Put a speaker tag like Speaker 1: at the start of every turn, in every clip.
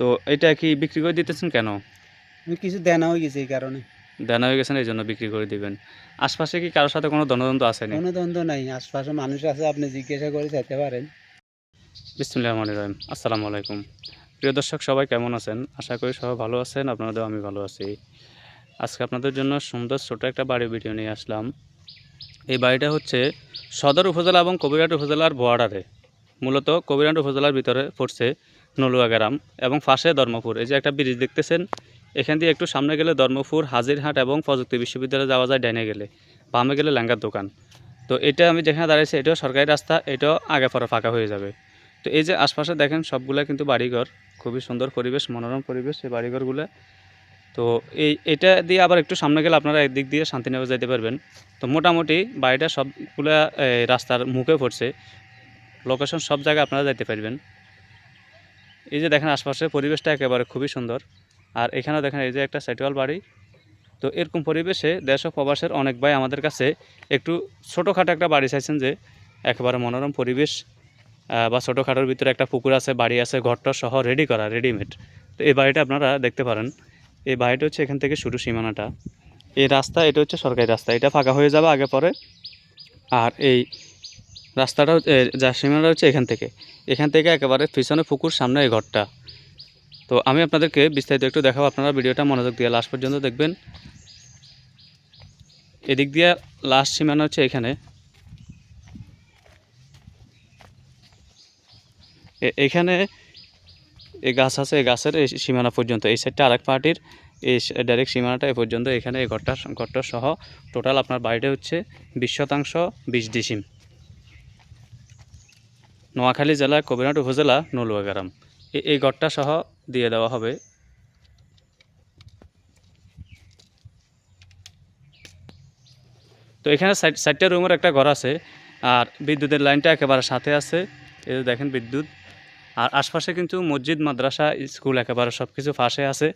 Speaker 1: তো এটা কি বিক্রি করে দিতেছেন কেন?
Speaker 2: কিছু দেনা হয়ে গেছে এই কারণে।
Speaker 1: দেনা হয়ে গেছেন এই জন্য বিক্রি করে দিবেন। আশপাশে কি কারোর সাথে কোনো দ্বন্দ্ব আসেনি
Speaker 2: কোনো দ্বন্দ্ব নাই আশপাশে মানুষ আছে আপনি জিজ্ঞাসা করে যেতে পারেন।
Speaker 1: বিসমুল্লাহ রহমান রহিম। আসসালামু আলাইকুম। প্রিয় দর্শক সবাই কেমন আছেন? আশা করি সবাই ভালো আছেন আপনাদেরও আমি ভালো আছি। আজকে আপনাদের জন্য সুন্দর ছোট একটা বাড়ি ভিডিও নিয়ে আসলাম। এই বাড়িটা হচ্ছে সদর উপজেলা এবং কবিরহাট উপজেলার বর্ডারে। মূলত কবিরহাট উপজেলার ভিতরে পড়ছে নলুয়া গ্রাম এবং পাশে ধর্মপুর। এই যে একটা ব্রিজ দেখতেছেন, এখান দিয়ে একটু সামনে গেলে ধর্মপুর, হাজিরহাট এবং প্রযুক্তি বিশ্ববিদ্যালয়ে যাওয়া যায় ডাইনে গেলে। বামে গেলে ল্যাঙ্গার দোকান। তো এটা আমি যেখানে দাঁড়িয়েছি এটাও সরকারি রাস্তা, এটাও আগে পরে ফাঁকা হয়ে যাবে। তো এই যে আশপাশে দেখেন, সবগুলা কিন্তু বাড়িঘর। খুবই সুন্দর পরিবেশ, মনোরম পরিবেশ এই বাড়িঘরগুলো। তো এই, এটা দিয়ে আবার একটু সামনে গেলে আপনারা একদিক দিয়ে শান্তিনগর যেতে পারবেন। তো মোটামুটি বাড়িটা সবগুলা রাস্তার মুখে পড়ছে। লোকেশন সব জায়গায় আপনারা যেতে পারবেন। এই যে দেখেন আশপাশের পরিবেশটা একেবারে খুবই সুন্দর। আর এখানেও দেখেন এই যে একটা সেটওয়াল বাড়ি। তো এরকম পরিবেশে দেশ ও প্রবাসের অনেক ভাই আমাদের কাছে একটু ছোটোখাটো একটা বাড়ি চাইছেন যে একেবারে মনোরম পরিবেশ বা ছোটোখাটোর ভিতরে একটা পুকুর আছে, বাড়ি আছে ঘরটা সহ রেডি করা রেডিমেড তো এই বাড়িটা আপনারা দেখতে পারেন। এই বাড়িটা হচ্ছে এখান থেকে শুরু সীমানাটা। এই রাস্তা, এটা হচ্ছে সরকারি রাস্তা। এটা ফাঁকা হয়ে যাবে আগে পরে। আর এই রাস্তাটা এ, যা সীমানাটা হচ্ছে এখান থেকে। এখান থেকে একেবারে পিছনে পুকুর সামনে এই ঘরটা। তো আমি আপনাদেরকে বিস্তারিত একটু দেখাবো আপনারা ভিডিওটা মনোযোগ দিয়ে লাস্ট পর্যন্ত দেখবেন। এদিক দিয়ে লাস্ট সীমানা হচ্ছে এখানে। এ- এখানে এই গাছ আছে এই গাছের এই সীমানা পর্যন্ত এই সাইডটা আরেক পার্টির এই ডাইরেক্ট সীমানাটা এই পর্যন্ত। এখানে এই ঘরটা ঘরটা সহ টোটাল আপনার বাড়িটা হচ্ছে বিশ শতাংশ বিশ ডিসিম। নোয়াখালী জেলা, কবিরহাট উপজেলা নলুয়া গ্রাম এই গড়টা সহ দিয়ে দেওয়া হবে। তো এখানে সাইড সাইডটা রুমের একটা ঘর আছে, আর বিদ্যুতের লাইনটা একেবারে সাথে আছে। এই দেখেন বিদ্যুৎ। আর আশপাশে কিন্তু মসজিদ, মাদ্রাসা, স্কুল একেবারে সব কিছু পাশে আছে।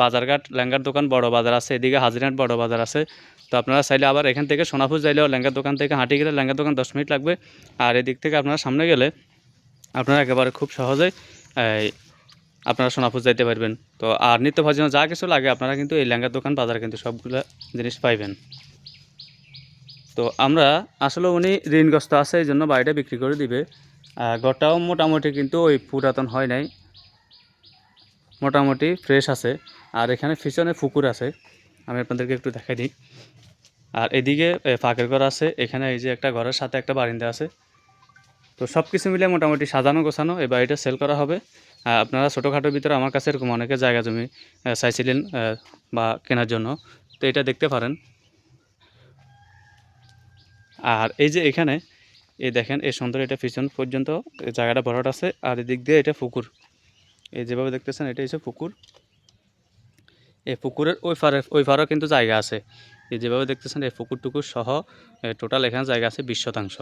Speaker 1: বাজারঘাট ল্যাঙ্গার দোকান বড় বাজার আছে, এদিকে হাজিরহাট বড় বাজার আছে। তো আপনারা চাইলে আবার এখান থেকে সোনাপুর যাইলেও ল্যাঙ্গার দোকান থেকে হাঁটি গেলে ল্যাঙ্গার দোকান দশ মিনিট লাগবে। আর এদিক থেকে আপনারা সামনে গেলে আপনারা একেবারে খুব সহজেই আপনারা সোনাপুর যাইতে পারবেন। তো আর নিত্য ভোজন যা কিছু লাগে আপনারা কিন্তু এই ল্যাঙ্গার দোকান, বাজার কিন্তু সবগুলো জিনিস পাইবেন। তো আমরা, আসলে উনি ঋণগ্রস্ত আছে এই জন্য বাড়িটা বিক্রি করে দিবে। ঘরটাও মোটামুটি কিন্তু ওই পুরাতন হয় নাই। মোটামুটি ফ্রেশ আছে। আর এখানে পিছনে পুকুর আছে। আমি আপনাদেরকে একটু দেখাই দিই। আর এদিকে ফাঁকের ঘর আছে। এখানে এই যে একটা ঘরের সাথে একটা বারিন্দা আছে। তো সব কিছু মিলে মোটামুটি সাজানো গোছানো। এই বাড়িটা সেল করা হবে। আপনারা ছোটোখাটোর ভিতরে আমার কাছে এরকম অনেকে জায়গা জমি চাইছিলেন বা কেনার জন্য। তো এটা দেখতে পারেন। আর এই যে এখানে এই দেখেন, এই সুন্দর এটা পিছন পর্যন্ত জায়গাটা ভরাট আছে, আর এদিক দিয়ে এটা পুকুর। এই যেভাবে দেখতেছেন এটা হচ্ছে পুকুর। এই পুকুরের ওই ফারে, ওই পারেও কিন্তু জায়গা আছে। এই যেভাবে দেখতেছেন, এই পুকুর টুকুর সহ টোটাল এখানে জায়গা আছে বিশ শতাংশ।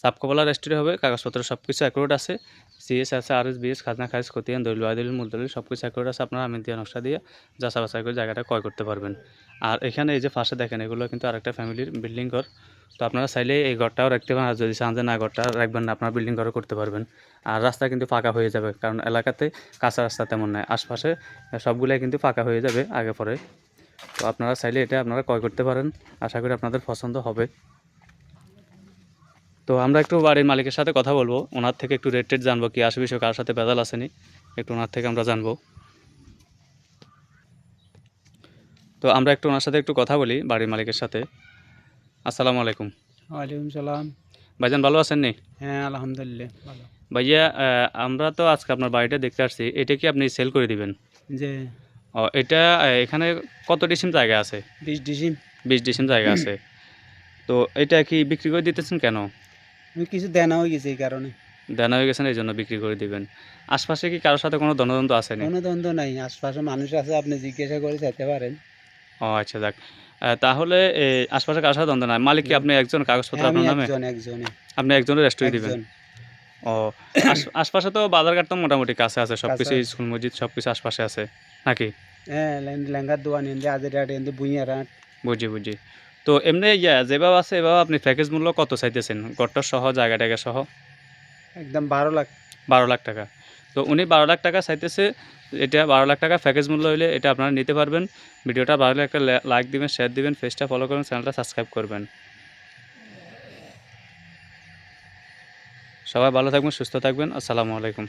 Speaker 1: সাবকবলা রেস্টুরেন্ট হবে, কাগজপত্র সব কিছু অ্যাকুরেট আছে সিএস আছে আর এস বিএস খাজনা খারিজ খতিয়ান, দলিল আদিল মূল দলিল সব কিছু অ্যাকুরেট আছে, আপনারা আমি দিয়ে নকশা দিয়ে যাচা বাছাই করে জায়গাটা ক্রয় করতে পারবেন। আর এখানে এই যে ফার্স্টে দেখেন, এগুলো কিন্তু আরেকটা ফ্যামিলির বিল্ডিং ঘর। তো আপনারা চাইলে এই ঘরটাও রাখতে পারেন, আর যদি চান যে না, ঘরটা রাখবেন না, আপনারা বিল্ডিং ঘরও করতে পারবেন। আর রাস্তা কিন্তু ফাঁকা হয়ে যাবে, কারণ এলাকাতে কাঁচা রাস্তা তেমন নাই। আশপাশে সবগুলাই কিন্তু ফাঁকা হয়ে যাবে আগে পরে। তো আপনারা চাইলে এটা আপনারা ক্রয় করতে পারেন, আশা করি আপনাদের পছন্দ হবে। তো আমরা একটু বাড়ির মালিকের সাথে কথা বলব। ওনার থেকে একটু রেট টেট জানব কি আসবে বিষয় কার সাথে বেদাল আসেনি। একটু ওনার থেকে আমরা জানব। তো আমরা একটু ওনার সাথে একটু কথা বলি বাড়ির মালিকের সাথে। আসসালামু আলাইকুম।
Speaker 2: ওয়ালাইকুম সালাম।
Speaker 1: ভাইজান ভালো আছেন নি?
Speaker 2: হ্যাঁ আলহামদুলিল্লাহ ভালো।
Speaker 1: ভাইয়া আমরা তো আজকে আপনার বাড়িটা দেখতে আসছি। এটা কি আপনি সেল করে দিবেন?
Speaker 2: যে
Speaker 1: ও এটা এখানে কত ডিসিম জায়গা আছে?
Speaker 2: বিশ ডিসিম।
Speaker 1: বিশ ডিসিম জায়গা আছে। তো এটা কি বিক্রি করে দিতেছেন কেন?
Speaker 2: কিছু দেনা হয়ে গেছে এই কারণে।
Speaker 1: দেনা হয়ে গেছেন এই জন্য বিক্রি করে দিবেন। আশপাশে কি কারোর সাথে কোনো দ্বন্দ্ব আসেনি
Speaker 2: কোনো দ্বন্দ্ব নাই আশপাশে মানুষ আছে আপনি জিজ্ঞাসা করে যেতে পারেন।
Speaker 1: ও আচ্ছা যাক। তাহলে আশপাশে কারোর সাথে দ্বন্দ্ব নাই। মালিক কি আপনি একজন কাগজপত্র
Speaker 2: হ্যাঁ,
Speaker 1: আপনার নামে?
Speaker 2: একজন একজনে
Speaker 1: আপনি একজনের রেস্টুরেন্ট দিবেন? ও আশপাশে তো বাজারঘাট তো মোটামুটি কাছে আছে সব
Speaker 2: কিছু
Speaker 1: স্কুল মসজিদ সব কিছু আশপাশে আছে নাকি?
Speaker 2: হ্যাঁ লেঙ্গার দোয়ান এনদে আজের হাট এনদে
Speaker 1: বুঝি বুঝি। তো এমনি ইয়া যেভাবে আছে এভাবে আপনি প্যাকেজ মূল্য কত চাইতেছেন? গড়টা সহ জায়গা টাকা সহ?
Speaker 2: একদম বারো লাখ।
Speaker 1: বারো লাখ টাকা। তো উনি বারো লাখ টাকা চাইতেছে এটা বারো লাখ টাকা প্যাকেজ মূল্য হলে এটা আপনারা নিতে পারবেন। ভিডিওটা ভালো লাগলে একটা লাইক দিবেন শেয়ার দিবেন পেজটা ফলো করবেন চ্যানেলটা সাবস্ক্রাইব করবেন। সবাই ভালো থাকবেন সুস্থ থাকবেন। আসসালামু আলাইকুম।